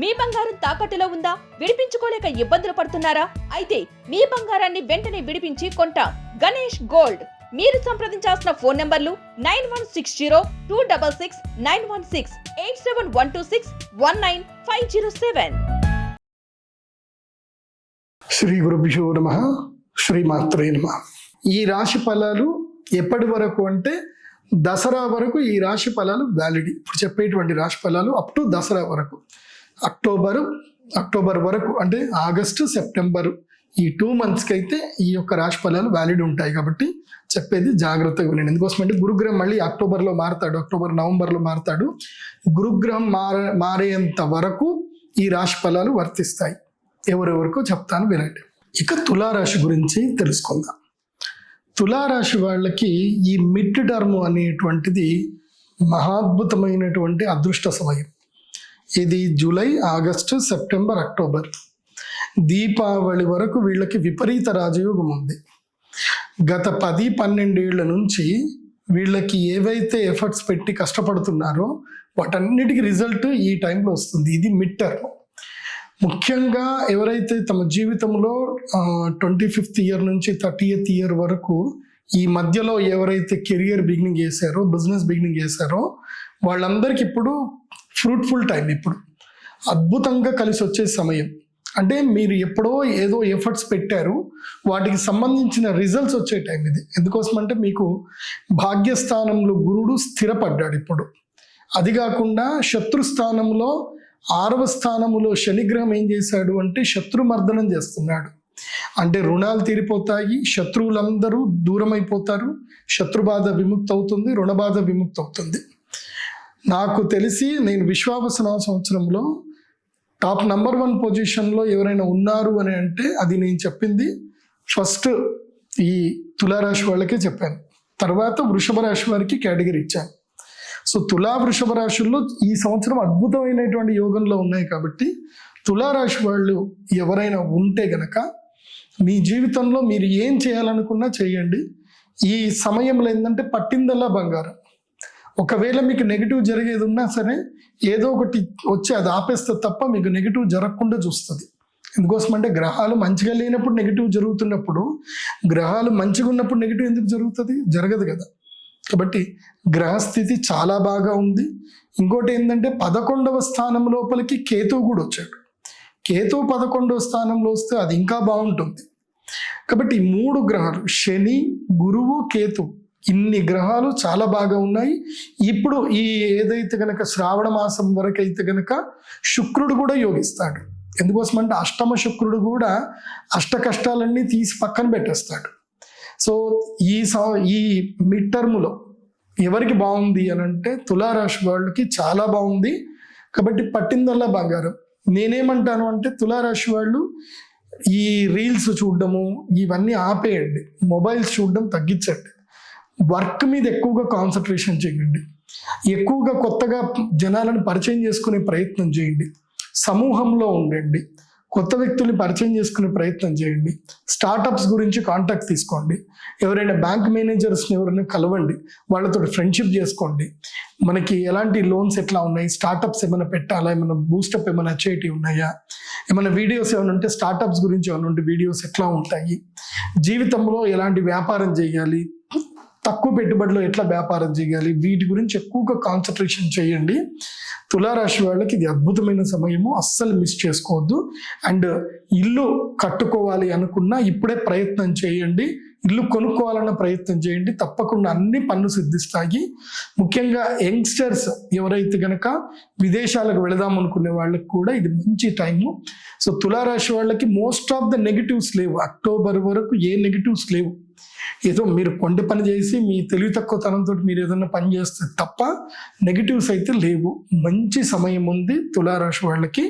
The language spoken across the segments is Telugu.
మీ బంగారం తాకట్టులో ఉందా? విడిపించుకోలేక ఇబ్బందులు పడుతున్నారా? అయితే మీ బంగారాన్ని వెంటనే విడిపించి కొంట. గణేష్ గోల్డ్. మీరు సంప్రదించాల్సిన ఫోన్ నంబర్లు nine one six zero two double six nine one six eight seven one two six one nine five zero seven. Shri గురుభ్యో నమ. శ్రీమాత్రే నమ. ఈ రాశి ఫలాలు ఎప్పటి వరకు అంటే దసరా వరకు ఈ రాశి ఫలాలు వ్యాలిడ్ ఇప్పుడు చెప్పేటువంటి రాశి ఫలాలు అప్ టు దసరా వరకు. అక్టోబరు అక్టోబర్ వరకు అంటే ఆగస్టు సెప్టెంబరు ఈ టూ మంత్స్కి అయితే ఈ యొక్క రాశి ఫలాలు వ్యాలిడ్ ఉంటాయి కాబట్టి చెప్పేది జాగ్రత్తగా వినండి. ఎందుకోసం అంటే గురుగ్రహం మళ్ళీ అక్టోబర్లో మారుతాడు అక్టోబర్ నవంబర్లో మారుతాడు. గురుగ్రహం మార మారేంత వరకు ఈ రాశి ఫలాలు వర్తిస్తాయి. ఎవరెవరికో చెప్తాను వినండి. ఇక తులారాశి గురించి తెలుసుకుందాం. తులారాశి వాళ్ళకి ఈ మిడ్ టర్మ్ అనేటువంటిది మహాద్భుతమైనటువంటి అదృష్ట సమయం. ఇది July August September October. Deepavali వరకు వీళ్ళకి విపరీత రాజయోగం ఉంది. గత పది పన్నెండేళ్ళ నుంచి వీళ్ళకి ఏవైతే ఎఫర్ట్స్ పెట్టి కష్టపడుతున్నారో వాటన్నిటికీ రిజల్ట్ ఈ టైంలో వస్తుంది. ఇది మిడ్ టర్మ్ ముఖ్యంగా ఎవరైతే తమ జీవితంలో ట్వంటీ ఫిఫ్త్ ఇయర్ నుంచి థర్టీయత్ ఇయర్ వరకు ఈ మధ్యలో ఎవరైతే కెరియర్ బిగినింగ్ చేశారో బిజినెస్ బిగినింగ్ చేశారో వాళ్ళందరికీ ఇప్పుడు ఫ్రూట్ఫుల్ టైం ఇప్పుడు. అద్భుతంగా కలిసి వచ్చే సమయం. అంటే మీరు ఎప్పుడో ఏదో ఎఫర్ట్స్ పెట్టారు వాటికి సంబంధించిన రిజల్ట్స్ వచ్చే టైం ఇది. ఎందుకోసం అంటే మీకు భాగ్యస్థానంలో గురుడు స్థిరపడ్డాడు ఇప్పుడు. అది కాకుండా శత్రుస్థానంలో ఆరవ స్థానములో శనిగ్రహం ఏం చేశాడు అంటే శత్రుమర్దనం చేస్తున్నాడు. అంటే రుణాలు తీరిపోతాయి శత్రువులందరూ దూరం అయిపోతారు శత్రుబాధ విముక్తి అవుతుంది రుణబాధ విముక్తి అవుతుంది నాకు తెలిసి నేను విశ్వావసన సంవత్సరంలో టాప్ నంబర్ వన్ పొజిషన్లో ఎవరైనా ఉన్నారు అని అంటే అది నేను చెప్పింది ఫస్ట్ ఈ తులారాశి వాళ్ళకే చెప్పాను. తర్వాత వృషభ రాశి వారికి కేటగిరీ ఇచ్చాను. సో తులా వృషభ రాశుల్లో ఈ సంవత్సరం అద్భుతమైనటువంటి యోగంలో ఉన్నాయి కాబట్టి తులారాశి వాళ్ళు ఎవరైనా ఉంటే గనక మీ జీవితంలో మీరు ఏం చేయాలనుకున్నా చేయండి. ఈ సమయంలో ఏంటంటే పట్టిందల్లా బంగారం. ఒకవేళ మీకు నెగిటివ్ జరిగేది ఉన్నా సరే ఏదో ఒకటి వచ్చి అది ఆపేస్తే తప్ప మీకు నెగిటివ్ జరగకుండా చూస్తుంది. ఎందుకోసం అంటే గ్రహాలు మంచిగా లేనప్పుడు నెగిటివ్ జరుగుతున్నప్పుడు గ్రహాలు మంచిగా ఉన్నప్పుడు నెగిటివ్ ఎందుకు జరుగుతుంది? జరగదు కదా. కాబట్టి గ్రహస్థితి చాలా బాగా ఉంది. ఇంకోటి ఏంటంటే పదకొండవ స్థానం లోపలికి కేతువు కూడా వచ్చాడు. కేతువు పదకొండవ స్థానంలో వస్తే అది ఇంకా బాగుంటుంది. కాబట్టి ఈ మూడు గ్రహాలు శని గురువు కేతు ఇన్ని గ్రహాలు చాలా బాగా ఉన్నాయి. ఇప్పుడు ఈ ఏదైతే గనక శ్రావణ మాసం వరకు అయితే గనక శుక్రుడు కూడా యోగిస్తాడు. ఎందుకోసం అంటే అష్టమ శుక్రుడు కూడా అష్ట కష్టాలన్నీ తీసి పక్కన పెట్టేస్తాడు. సో ఈ ఈ మిడ్ టర్మ్లో ఎవరికి బాగుంది అని అంటే తులారాశి వాళ్ళకి చాలా బాగుంది. కాబట్టి పట్టిందల్లా బంగారం. నేనేమంటాను అంటే తులారాశి వాళ్ళు ఈ రీల్స్ చూడడము ఇవన్నీ ఆపేయండి. మొబైల్స్ చూడడం తగ్గించండి. వర్క్ మీద ఎక్కువగా కాన్సన్ట్రేషన్ చేయండి. ఎక్కువగా కొత్తగా జనాలను పరిచయం చేసుకునే ప్రయత్నం చేయండి. సమూహంలో ఉండండి. కొత్త వ్యక్తుల్ని పరిచయం చేసుకునే ప్రయత్నం చేయండి. స్టార్టప్స్ గురించి కాంటాక్ట్ తీసుకోండి. ఎవరైనా బ్యాంక్ మేనేజర్స్ని ఎవరైనా కలవండి. వాళ్ళతో ఫ్రెండ్షిప్ చేసుకోండి. మనకి ఎలాంటి లోన్స్ ఎట్లా ఉన్నాయి? స్టార్టప్స్ ఏమైనా పెట్టాలా? ఏమైనా బూస్టప్ ఏమైనా చేయటి ఉన్నాయా? ఏమైనా వీడియోస్ ఏమైనా ఉంటే స్టార్టప్స్ గురించి ఏమైనా ఉంటే వీడియోస్ ఎట్లా ఉంటాయి? జీవితంలో ఎలాంటి వ్యాపారం చేయాలి? తక్కువ పెట్టుబడిలో ఎట్లా వ్యాపారం చేయాలి? వీటి గురించి ఎక్కువగా కాన్సన్ట్రేషన్ చేయండి. తులారాశి వాళ్ళకి ఇది అద్భుతమైన సమయము. అస్సలు మిస్ చేసుకోవద్దు. అండ్ ఇల్లు కట్టుకోవాలి అనుకున్నా ఇప్పుడే ప్రయత్నం చేయండి. ఇల్లు కొనుక్కోవాలన్న ప్రయత్నం చేయండి. తప్పకుండా అన్ని పనులు సిద్ధిస్తాయి. ముఖ్యంగా యంగ్స్టర్స్ ఎవరైతే గనక విదేశాలకు వెళదాం అనుకునే వాళ్ళకి కూడా ఇది మంచి టైము సో తులారాశి వాళ్ళకి మోస్ట్ ఆఫ్ ద నెగిటివ్స్ లేవు. అక్టోబర్ వరకు ఏ నెగిటివ్స్ లేవు. ఏదో మీరు కొండ పని చేసి మీ తెలివి తక్కువ తనంతో మీరు ఏదైనా పని చేస్తే తప్ప నెగిటివ్స్ అయితే లేవు. మంచి సమయం ఉంది తులారాశి వాళ్ళకి.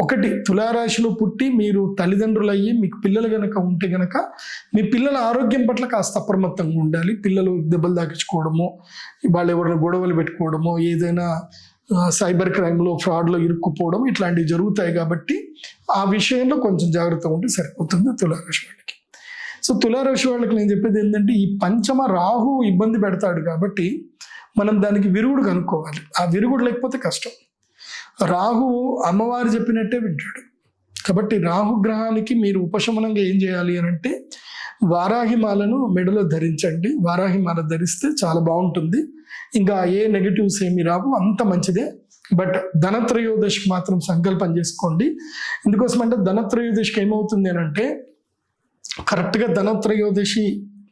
ఒకటి తులారాశిలో పుట్టి మీరు తల్లిదండ్రులు అయ్యి మీకు పిల్లలు కనుక ఉంటే కనుక మీ పిల్లల ఆరోగ్యం పట్ల కాస్త అప్రమత్తంగా ఉండాలి. పిల్లలు దెబ్బలు తాకించుకోవడము వాళ్ళు ఎవరైనా గొడవలు పెట్టుకోవడము ఏదైనా సైబర్ క్రైమ్లో ఫ్రాడ్లో ఇరుక్కుపోవడం ఇట్లాంటివి జరుగుతాయి కాబట్టి ఆ విషయంలో కొంచెం జాగ్రత్తగా ఉంటే సరిపోతుంది తులారాశి వాళ్ళకి. సో తులారాశి వాళ్ళకి నేను చెప్పేది ఏంటంటే ఈ పంచమ రాహు ఇబ్బంది పెడతాడు కాబట్టి మనం దానికి విరుగుడు కనుక్కోవాలి. ఆ విరుగుడు లేకపోతే కష్టం. రాహు అమ్మవారు చెప్పినట్టే వింటాడు. కాబట్టి రాహు గ్రహానికి మీరు ఉపశమనంగా ఏం చేయాలి అని అంటే వారాహిమాలను మెడలో ధరించండి. వారాహిమాల ధరిస్తే చాలా బాగుంటుంది. ఇంకా ఏ నెగటివ్స్ ఏమి రావు అంత మంచిదే. బట్ ధనత్రయోదశికి మాత్రం సంకల్పం చేసుకోండి. ఎందుకోసం అంటే ధనత్రయోదశికి ఏమవుతుంది అని అంటే కరెక్ట్గా ధనత్రయోదశి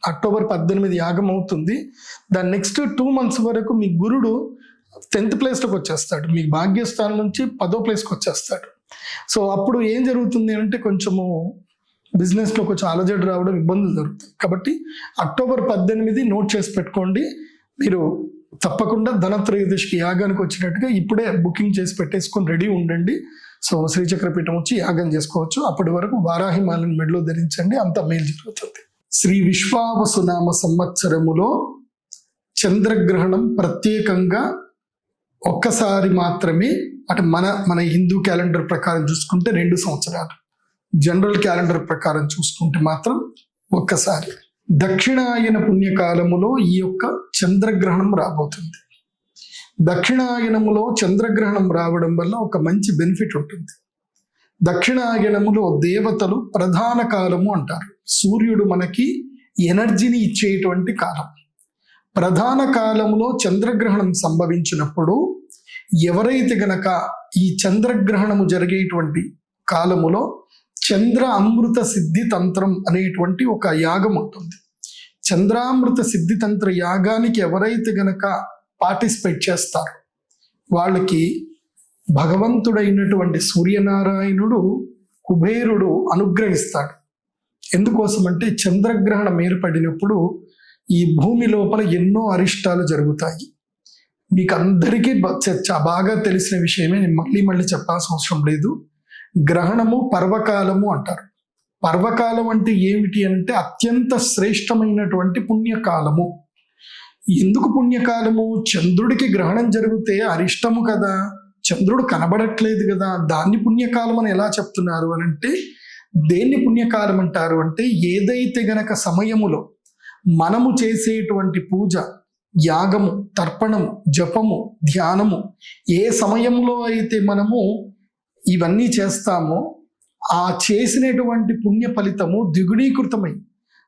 అక్టోబర్ పద్దెనిమిది యాగం అవుతుంది. దాని నెక్స్ట్ టూ మంత్స్ వరకు మీ గురుడు టెన్త్ ప్లేస్లోకి వచ్చేస్తాడు. మీ భాగ్యస్థానం నుంచి పదో ప్లేస్కి వచ్చేస్తాడు. సో అప్పుడు ఏం జరుగుతుంది అంటే కొంచెము బిజినెస్లో కొంచెం అలజడి రావడం ఇబ్బందులు జరుగుతాయి. కాబట్టి అక్టోబర్ పద్దెనిమిది నోట్ చేసి పెట్టుకోండి. మీరు తప్పకుండా ధనత్రయోదశికి యాగానికి వచ్చినట్టుగా ఇప్పుడే బుకింగ్ చేసి పెట్టేసుకొని రెడీ ఉండండి. సో శ్రీచక్రపీఠం వచ్చి యాగం చేసుకోవచ్చు. అప్పటి వరకు వారాహిమాలను మెడలో ధరించండి. అంత మేలు జరుగుతుంది. శ్రీ విశ్వావసునామ సంవత్సరములో చంద్రగ్రహణం ప్రత్యేకంగా ఒక్కసారి మాత్రమే అంటే మన మన హిందూ క్యాలెండర్ ప్రకారం చూసుకుంటే రెండు సంవత్సరాలు. జనరల్ క్యాలెండర్ ప్రకారం చూసుకుంటే మాత్రం ఒక్కసారి. దక్షిణాయన పుణ్యకాలములో ఈ యొక్క చంద్రగ్రహణం రాబోతుంది. దక్షిణాయనములో చంద్రగ్రహణం రావడం వల్ల ఒక మంచి బెనిఫిట్ ఉంటుంది. దక్షిణాయనములో దేవతలు ప్రధాన కాలము అంటారు. సూర్యుడు మనకి ఎనర్జీని ఇచ్చేటువంటి కాలం. ప్రధాన కాలములో చంద్రగ్రహణం సంభవించినప్పుడు ఎవరైతే గనక ఈ చంద్రగ్రహణము జరిగేటువంటి కాలములో చంద్ర అమృత సిద్ధి తంత్రం అనేటువంటి ఒక యాగం ఉంటుంది. చంద్రామృత సిద్ధి తంత్ర యాగానికి ఎవరైతే గనక పార్టిసిపేట్ చేస్తారు. వాళ్ళకి భగవంతుడైనటువంటి సూర్యనారాయణుడు కుబేరుడు అనుగ్రహిస్తాడు. ఎందుకోసమంటే చంద్రగ్రహణం ఏర్పడినప్పుడు ఈ భూమి లోపల ఎన్నో అరిష్టాలు జరుగుతాయి. మీకు అందరికీ బాగా తెలిసిన విషయమే నేను మళ్ళీ మళ్ళీ చెప్పాల్సిన అవసరం లేదు. గ్రహణము పర్వకాలము అంటారు. పర్వకాలం అంటే ఏమిటి అంటే అత్యంత శ్రేష్టమైనటువంటి పుణ్యకాలము. ఎందుకు పుణ్యకాలము? చంద్రుడికి గ్రహణం జరిగితే అరిష్టము కదా. చంద్రుడు కనబడట్లేదు కదా. దాన్ని పుణ్యకాలం అని ఎలా చెప్తున్నారు అని అంటే దేన్ని పుణ్యకాలం అంటారు అంటే ఏదైతే గనక సమయములో మనము చేసేటువంటి పూజ యాగము తర్పణము జపము ధ్యానము ఏ సమయంలో అయితే మనము ఇవన్నీ చేస్తామో ఆ చేసినటువంటి పుణ్య ఫలితము ద్విగుణీకృతమై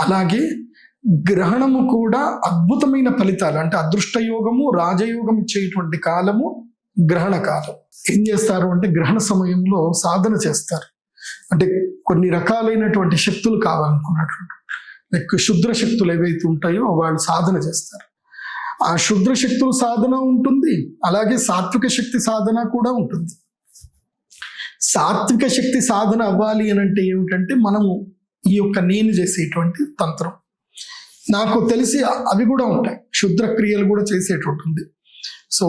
అలాగే గ్రహణము కూడా అద్భుతమైన ఫలితాలు. అంటే అదృష్ట యోగము రాజయోగం ఇచ్చేటువంటి కాలము గ్రహణ కాలం. ఏం చేస్తారు అంటే గ్రహణ సమయంలో సాధన చేస్తారు. అంటే కొన్ని రకాలైనటువంటి శక్తులు కావాలనుకున్నటువంటి లైక్ శుద్ర శక్తులు ఏవైతే ఉంటాయో వాళ్ళు సాధన చేస్తారు. ఆ శుద్ర శక్తుల సాధన ఉంటుంది. అలాగే సాత్విక శక్తి సాధన కూడా ఉంటుంది. సాత్విక శక్తి సాధన అవ్వాలి అని అంటే ఏమిటంటే మనము ఈ యొక్క నేను చేసేటువంటి తంత్రం. నాకు తెలిసి అవి కూడా ఉంటాయి. క్షుద్రక్రియలు కూడా చేసేటట్టుంది సో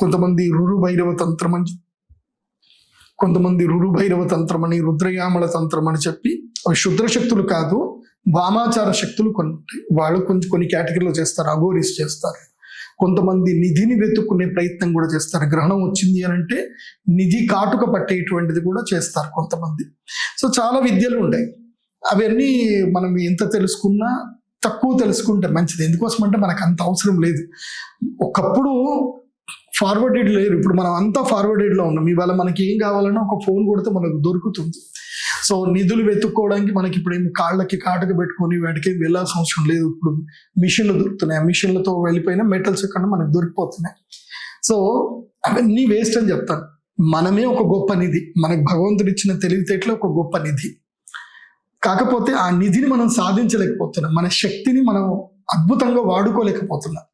కొంతమంది రురు భైరవ తంత్రం అని కొంతమంది రురు భైరవ తంత్రం అని రుద్రయామల తంత్రం అని చెప్పి అవి శుద్ర శక్తులు కాదు వామాచార శక్తులు కొన్ని ఉంటాయి. వాళ్ళు కొంచెం కొన్ని కేటగిరీలో చేస్తారు అఘోరీస్ చేస్తారు. కొంతమంది నిధిని వెతుక్కునే ప్రయత్నం కూడా చేస్తారు. గ్రహణం వచ్చింది అని అంటే నిధి కాటుక పట్టేటువంటిది కూడా చేస్తారు కొంతమంది. సో చాలా విద్యలు ఉంటాయి అవన్నీ మనం ఎంత తెలుసుకున్నా తక్కువ తెలుసుకుంటే మంచిది. ఎందుకోసం అంటే మనకు అంత అవసరం లేదు. ఒకప్పుడు ఫార్వర్డెడ్ లేరు. ఇప్పుడు మనం అంతా ఫార్వర్డెడ్లో ఉన్నాం. ఇవాళ మనకి ఏం కావాలన్నా ఒక ఫోన్ కొడితే మనకు దొరుకుతుంది. సో నిధులు వెతుక్కోవడానికి మనకి ఇప్పుడు ఏమి కాళ్ళకి కాటకి పెట్టుకొని వాటికి వెళ్ళాల్సిన అవసరం లేదు. ఇప్పుడు మిషన్లు దొరుకుతున్నాయి. ఆ మిషన్లతో వెళ్ళిపోయిన మెటల్స్ ఎక్కడ మనకు దొరికిపోతున్నాయి. సో అవన్నీ వేస్ట్ అని చెప్తాను. మనమే ఒక గొప్ప నిధి. మనకు భగవంతుడు ఇచ్చిన తెలివితేటలో ఒక గొప్ప నిధి. కాకపోతే ఆ నిధిని మనం సాధించలేకపోతున్నాం. మన శక్తిని మనం అద్భుతంగా వాడుకోలేకపోతున్నాం.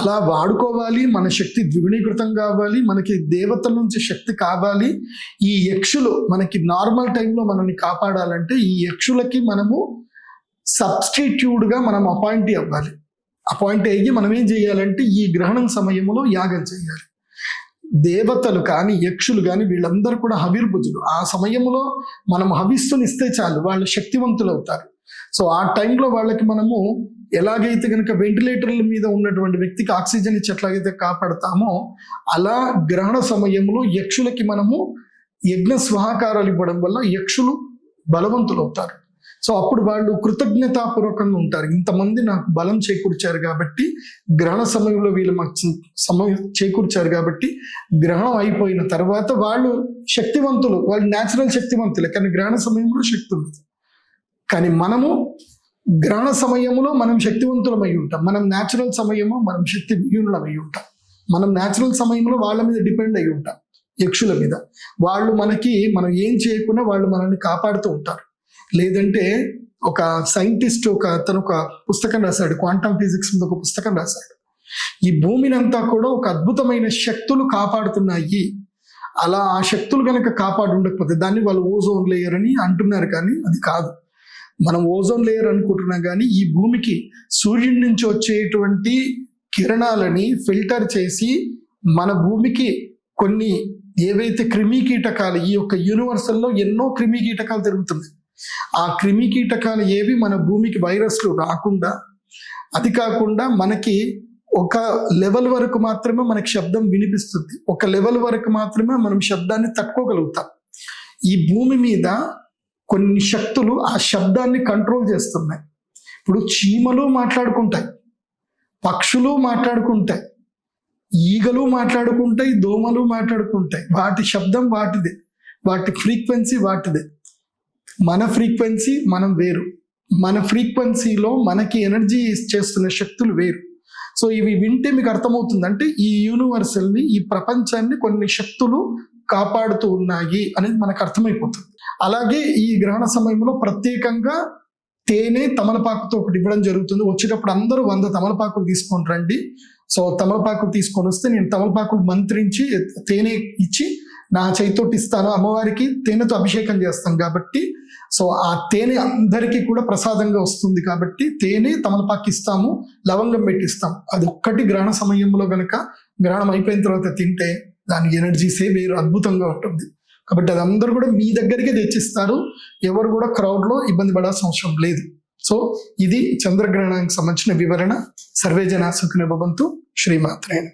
అలా వాడుకోవాలి మన శక్తి ద్విగుణీకృతం కావాలి మనకి దేవతల నుంచి శక్తి కావాలి. ఈ యక్షులు మనకి నార్మల్ టైంలో మనల్ని కాపాడాలంటే ఈ యక్షులకి మనము సబ్స్టిట్యూడ్గా మనం అపాయింట్ అవ్వాలి. అపాయింట్ అయ్యి మనం ఏం చేయాలంటే ఈ గ్రహణం సమయంలో యాగం చేయాలి. దేవతలు కానీ యక్షులు కానీ వీళ్ళందరూ కూడా హవిర్భుజులు ఆ సమయంలో మనం హవిస్సునిస్తే చాలు వాళ్ళు శక్తివంతులు అవుతారు. సో ఆ టైంలో వాళ్ళకి మనము ఎలాగైతే కనుక వెంటిలేటర్ల మీద ఉన్నటువంటి వ్యక్తికి ఆక్సిజన్ ఇచ్చి ఎట్లాగైతే కాపాడతామో అలా గ్రహణ సమయంలో యక్షులకి మనము యజ్ఞ స్వాహకారాలు ఇవ్వడం వల్ల యక్షులు బలవంతులు అవుతారు సో అప్పుడు వాళ్ళు కృతజ్ఞతాపూర్వకంగా ఉంటారు. ఇంతమంది నాకు బలం చేకూర్చారు కాబట్టి గ్రహణ సమయంలో వీళ్ళు మాకు సమయం చేకూర్చారు కాబట్టి గ్రహణం అయిపోయిన తర్వాత వాళ్ళు శక్తివంతులు. వాళ్ళు న్యాచురల్ శక్తివంతులే కానీ గ్రహణ సమయంలో శక్తి కానీ మనము గ్రహణ సమయంలో మనం శక్తివంతులమై ఉంటాం. మనం న్యాచురల్ సమయము మనం శక్తి విహీనులమై ఉంటాం. మనం న్యాచురల్ సమయంలో వాళ్ళ మీద డిపెండ్ అయి ఉంటాం యక్షుల మీద. వాళ్ళు మనకి మనం ఏం చేయకుండా వాళ్ళు మనల్ని కాపాడుతూ ఉంటారు. లేదంటే ఒక సైంటిస్ట్ ఒక అతను ఒక పుస్తకం రాశాడు క్వాంటమ్ ఫిజిక్స్ మీద ఒక పుస్తకం రాశాడు. ఈ భూమినంతా కూడా ఒక అద్భుతమైన శక్తులు కాపాడుతున్నాయి. అలా ఆ శక్తులు కనుక కాపాడు ఉండకపోతే దాన్ని వాళ్ళు ఓజోన్ లేయర్ అని అంటున్నారు కానీ అది కాదు. మనం ఓజోన్ లేయర్ అనుకుంటున్నాం కానీ ఈ భూమికి సూర్యుడి నుంచి వచ్చేటువంటి కిరణాలని ఫిల్టర్ చేసి మన భూమికి కొన్ని ఏవైతే క్రిమి కీటకాలు ఈ యొక్క యూనివర్సల్లో ఎన్నో క్రిమి కీటకాలు తిరుగుతున్నాయి ఆ క్రిమి కీటకాలు ఏవి మన భూమికి వైరస్లు రాకుండా అది కాకుండా మనకి ఒక లెవెల్ వరకు మాత్రమే మనకి శబ్దం వినిపిస్తుంది. ఒక లెవెల్ వరకు మాత్రమే మనం శబ్దాన్ని తట్టుకోగలుగుతాం. ఈ భూమి మీద కొన్ని శక్తులు ఆ శబ్దాన్ని కంట్రోల్ చేస్తున్నాయి. ఇప్పుడు చీమలు మాట్లాడుకుంటాయి పక్షులు మాట్లాడుకుంటాయి ఈగలు మాట్లాడుకుంటాయి దోమలు మాట్లాడుకుంటాయి. వాటి శబ్దం వాటిదే వాటి ఫ్రీక్వెన్సీ వాటిదే. మన ఫ్రీక్వెన్సీ మనం వేరు. మన ఫ్రీక్వెన్సీలో మనకి ఎనర్జీ చేస్తున్న శక్తులు వేరు. సో ఇవి వింటే మీకు అర్థమవుతుంది. అంటే ఈ యూనివర్సల్ని ఈ ప్రపంచాన్ని కొన్ని శక్తులు కాపాడుతూ ఉన్నాయి అనేది మనకు అర్థమైపోతుంది. అలాగే ఈ గ్రహణ సమయంలో ప్రత్యేకంగా తేనె తమలపాకుతో ఒకటి ఇవ్వడం జరుగుతుంది. వచ్చేటప్పుడు అందరూ వంద తమలపాకులు తీసుకొని రండి. సో తమలపాకులు తీసుకొని వస్తే నేను తమలపాకులు మంత్రించి తేనె ఇచ్చి నా చేతితోటి ఇస్తాను అమ్మవారికి తేనెతో అభిషేకం చేస్తాం కాబట్టి సో ఆ తేనె అందరికీ కూడా ప్రసాదంగా వస్తుంది కాబట్టి తేనె తమలపాకి ఇస్తాము లవంగం పెట్టిస్తాం. అది ఒక్కటి గ్రహణ సమయంలో గనక గ్రహణం అయిపోయిన తర్వాత తింటే దాని ఎనర్జీసే వేరు అద్భుతంగా ఉంటుంది. కాబట్టి అది అందరూ కూడా మీ దగ్గరికే తెచ్చిస్తారు. ఎవరు కూడా క్రౌడ్లో ఇబ్బంది పడాల్సిన అవసరం లేదు. సో ఇది చంద్రగ్రహణానికి సంబంధించిన వివరణ. సర్వేజన సుఖిన భవంతు. శ్రీమాత్రేణ